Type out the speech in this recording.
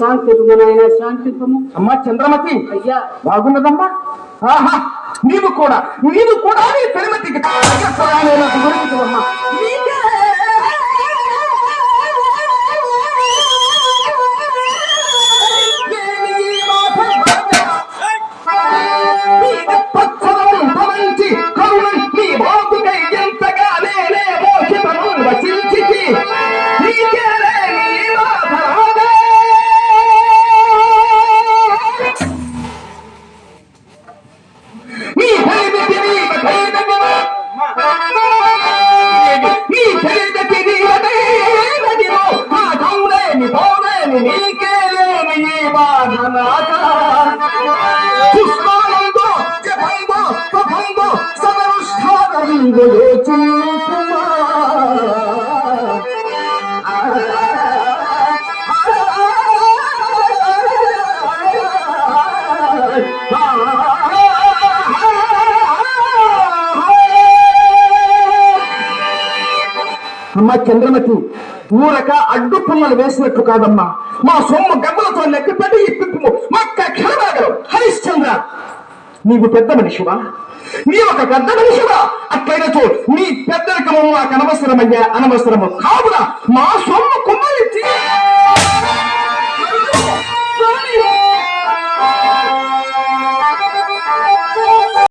శాంతింపు నాయన శాంతింపము అమ్మా చంద్రమతి అయ్యా. బాగున్నదమ్మా? ఆహా నీవు కూడా నీవు కూడా నీ తిరుమతికి తగ్గ 你可以的弟弟，我可以的哥哥。你可以的弟弟，我可以的弟弟。他同的，你同的，你你给我的一把子拿着。不是马龙哥，这鹏哥，这鹏哥，上面是他的一个有主。అమ్మా చంద్రమతి ఊరక అడ్డు పుల్లలు వేసినట్టు కాదమ్మా. మా సొమ్ము గబ్బలతో లెక్క పెట్టి ఇప్పిప్పు మా క్షణమాగరు. హరిశ్చంద్ర నీవు పెద్ద మనిషివా? నీ ఒక పెద్ద మనిషివా? అట్లయినతో నీ పెద్దరికము మాకు అనవసరమయ్యా అనవసరము కావున మా